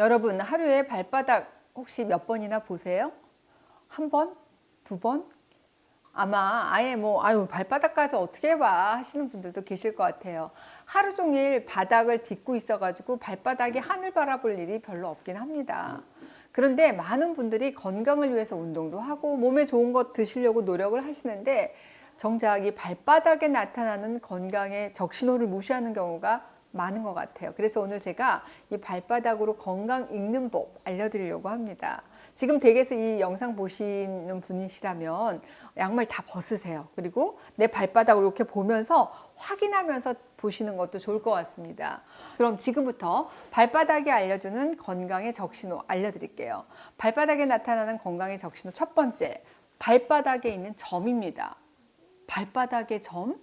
여러분 하루에 발바닥 혹시 몇 번이나 보세요? 한 번? 두 번? 아마 아예 뭐 아유 발바닥까지 어떻게 봐 하시는 분들도 계실 것 같아요. 하루 종일 바닥을 딛고 있어 가지고 발바닥이 하늘 바라볼 일이 별로 없긴 합니다. 그런데 많은 분들이 건강을 위해서 운동도 하고 몸에 좋은 것 드시려고 노력을 하시는데 정작 이 발바닥에 나타나는 건강의 적신호를 무시하는 경우가 많은 것 같아요. 그래서 오늘 제가 이 발바닥으로 건강 읽는 법 알려드리려고 합니다. 지금 댁에서 이 영상 보시는 분이시라면 양말 다 벗으세요. 그리고 내 발바닥을 이렇게 보면서 확인하면서 보시는 것도 좋을 것 같습니다. 그럼 지금부터 발바닥이 알려주는 건강의 적신호 알려드릴게요. 발바닥에 나타나는 건강의 적신호 첫 번째, 발바닥에 있는 점입니다. 발바닥의 점,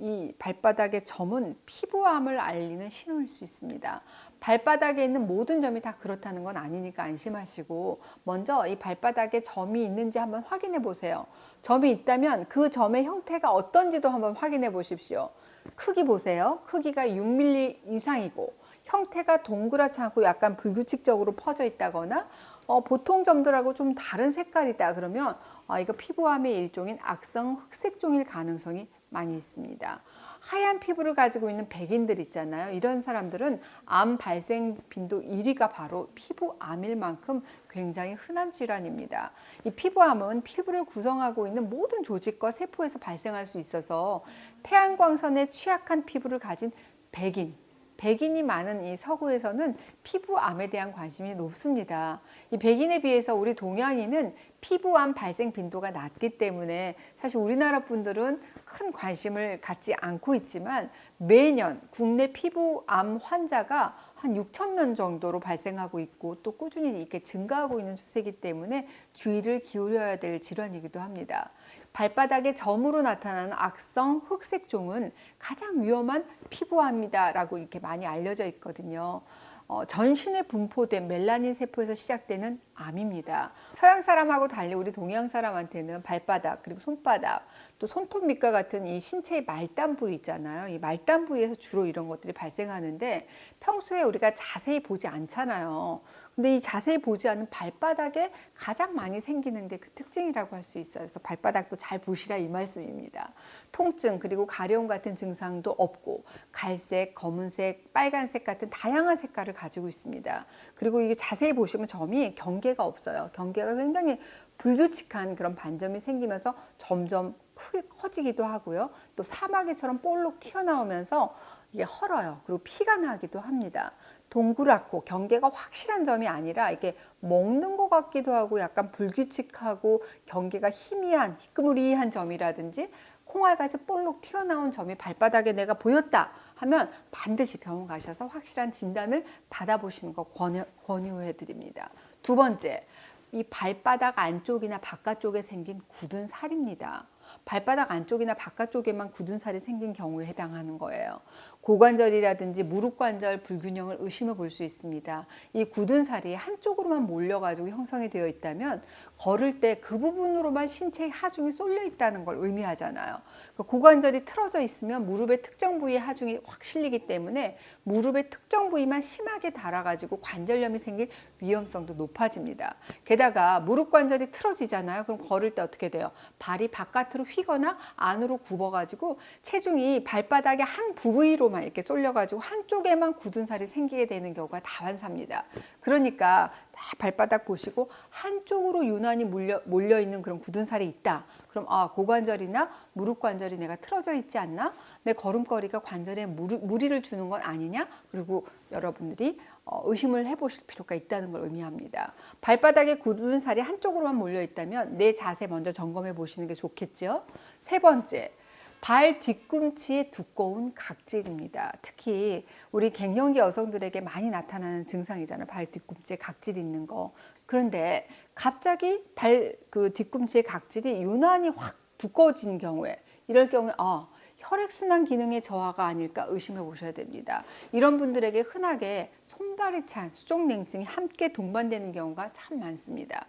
이 발바닥의 점은 피부암을 알리는 신호일 수 있습니다. 발바닥에 있는 모든 점이 다 그렇다는 건 아니니까 안심하시고 먼저 이 발바닥에 점이 있는지 한번 확인해 보세요. 점이 있다면 그 점의 형태가 어떤지도 한번 확인해 보십시오. 크기 보세요. 크기가 6mm 이상이고 형태가 동그랗지 않고 약간 불규칙적으로 퍼져 있다거나 어, 보통 점들하고 좀 다른 색깔이다 그러면 아, 이거 피부암의 일종인 악성 흑색종일 가능성이 많이 있습니다. 하얀 피부를 가지고 있는 백인들 있잖아요. 이런 사람들은 암 발생 빈도 1위가 바로 피부암일 만큼 굉장히 흔한 질환입니다. 이 피부암은 피부를 구성하고 있는 모든 조직과 세포에서 발생할 수 있어서 태양광선에 취약한 피부를 가진 백인, 백인이 많은 이 서구에서는 피부암에 대한 관심이 높습니다. 이 백인에 비해서 우리 동양인은 피부암 발생 빈도가 낮기 때문에 사실 우리나라 분들은 큰 관심을 갖지 않고 있지만 매년 국내 피부암 환자가 한 6천 명 정도로 발생하고 있고 또 꾸준히 이렇게 증가하고 있는 추세이기 때문에 주의를 기울여야 될 질환이기도 합니다. 발바닥에 점으로 나타나는 악성 흑색종은 가장 위험한 피부암이다 라고 이렇게 많이 알려져 있거든요. 어, 전신에 분포된 멜라닌 세포에서 시작되는 암입니다. 서양 사람하고 달리 우리 동양 사람한테는 발바닥 그리고 손바닥 또 손톱 밑과 같은 이 신체의 말단 부위 있잖아요. 이 말단 부위에서 주로 이런 것들이 발생하는데 평소에 우리가 자세히 보지 않잖아요. 근데 이 자세히 보지 않는 발바닥에 가장 많이 생기는 게 그 특징이라고 할 수 있어요. 그래서 발바닥도 잘 보시라 이 말씀입니다. 통증 그리고 가려움 같은 증상도 없고 갈색, 검은색, 빨간색 같은 다양한 색깔을 가지고 있습니다. 그리고 이게 자세히 보시면 점이 경계가 없어요. 경계가 굉장히 불규칙한 그런 반점이 생기면서 점점 크게 커지기도 하고요. 또 사마귀처럼 볼록 튀어나오면서 이게 헐어요. 그리고 피가 나기도 합니다. 동그랗고 경계가 확실한 점이 아니라 이게 먹는 것 같기도 하고 약간 불규칙하고 경계가 희미한 희끄무리한 점이라든지 콩알같이 볼록 튀어나온 점이 발바닥에 내가 보였다 하면 반드시 병원 가셔서 확실한 진단을 받아보시는 거 권유, 권유해 드립니다. 두 번째, 이 발바닥 안쪽이나 바깥쪽에 생긴 굳은 살입니다. 발바닥 안쪽이나 바깥쪽에만 굳은 살이 생긴 경우에 해당하는 거예요. 고관절이라든지 무릎 관절 불균형을 의심해 볼 수 있습니다. 이 굳은 살이 한쪽으로만 몰려가지고 형성이 되어 있다면 걸을 때 그 부분으로만 신체의 하중이 쏠려 있다는 걸 의미하잖아요. 그 고관절이 틀어져 있으면 무릎의 특정 부위에 하중이 확 실리기 때문에 무릎의 특정 부위만 심하게 닳아가지고 관절염이 생길 위험성도 높아집니다. 게다가 무릎 관절이 틀어지잖아요. 그럼 걸을 때 어떻게 돼요? 발이 바깥으로 휘거나 안으로 굽어가지고 체중이 발바닥의 한 부위로만 이렇게 쏠려가지고 한쪽에만 굳은 살이 생기게 되는 경우가 다반사입니다. 그러니까 다 발바닥 보시고 한쪽으로 유난히 몰려, 몰려 있는 그런 굳은 살이 있다. 그럼 아 고관절이나 무릎 관절이 내가 틀어져 있지 않나? 내 걸음걸이가 관절에 무리, 무리를 주는 건 아니냐? 그리고 여러분들이 어, 의심을 해보실 필요가 있다는 걸 의미합니다. 발바닥에 굳은 살이 한쪽으로만 몰려 있다면 내 자세 먼저 점검해 보시는 게 좋겠죠. 세 번째. 발 뒤꿈치의 두꺼운 각질입니다. 특히 우리 갱년기 여성들에게 많이 나타나는 증상이잖아요. 발 뒤꿈치에 각질 있는 거. 그런데 갑자기 발 그 뒤꿈치의 각질이 유난히 확 두꺼워진 경우에 이럴 경우에 아 혈액순환 기능의 저하가 아닐까 의심해 보셔야 됩니다. 이런 분들에게 흔하게 손발이 찬 수족냉증이 함께 동반되는 경우가 참 많습니다.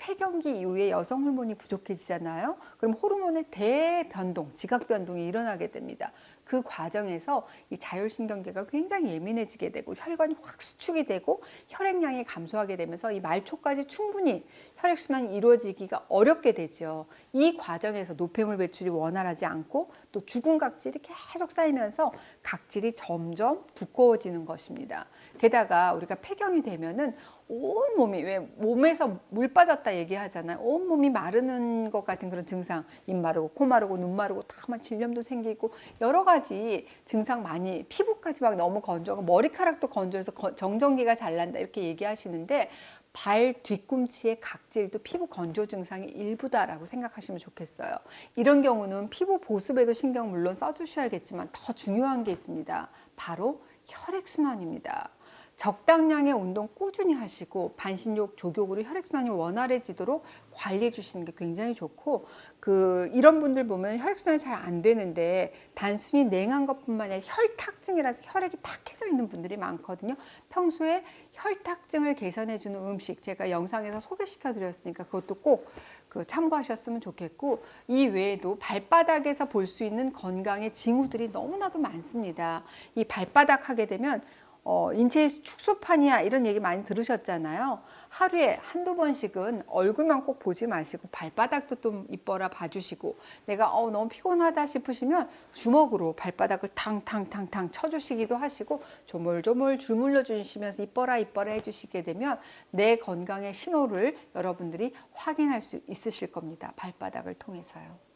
폐경기 이후에 여성 호르몬이 부족해지잖아요. 그럼 호르몬의 대변동, 지각 변동이 일어나게 됩니다. 그 과정에서 이 자율신경계가 굉장히 예민해지게 되고 혈관이 확 수축이 되고 혈액량이 감소하게 되면서 이 말초까지 충분히 혈액순환이 이루어지기가 어렵게 되죠. 이 과정에서 노폐물 배출이 원활하지 않고 또 죽은 각질이 계속 쌓이면서 각질이 점점 두꺼워지는 것입니다. 게다가 우리가 폐경이 되면은 온 몸이 왜 몸에서 물 빠졌다 얘기하잖아요. 온 몸이 마르는 것 같은 그런 증상, 입 마르고 코 마르고 눈 마르고 다만 질염도 생기고 여러 가지 증상 많이 피부까지 막 너무 건조하고 머리카락도 건조해서 거- 정전기가 잘 난다 이렇게 얘기하시는데 발 뒤꿈치의 각질도 피부 건조 증상의 일부다라고 생각하시면 좋겠어요. 이런 경우는 피부 보습에도 신경 물론 써주셔야겠지만 더 중요한 게 있습니다. 바로 혈액순환입니다. 적당량의 운동 꾸준히 하시고 반신욕, 조격으로 혈액순환이 원활해지도록 관리해 주시는 게 굉장히 좋고 그 이런 분들 보면 혈액순환이 잘 안 되는데 단순히 냉한 것뿐만 아니라 혈탁증이라서 혈액이 탁해져 있는 분들이 많거든요. 평소에 혈탁증을 개선해 주는 음식 제가 영상에서 소개시켜 드렸으니까 그것도 꼭 그 참고하셨으면 좋겠고 이 외에도 발바닥에서 볼 수 있는 건강의 징후들이 너무나도 많습니다. 이 발바닥 하게 되면 어, 인체의 축소판이야 이런 얘기 많이 들으셨잖아요. 하루에 한두 번씩은 얼굴만 꼭 보지 마시고 발바닥도 좀 이뻐라 봐주시고 내가 어, 너무 피곤하다 싶으시면 주먹으로 발바닥을 탕탕탕탕 쳐주시기도 하시고 조물조물 주물러 주시면서 이뻐라 이뻐라 해주시게 되면 내 건강의 신호를 여러분들이 확인할 수 있으실 겁니다. 발바닥을 통해서요.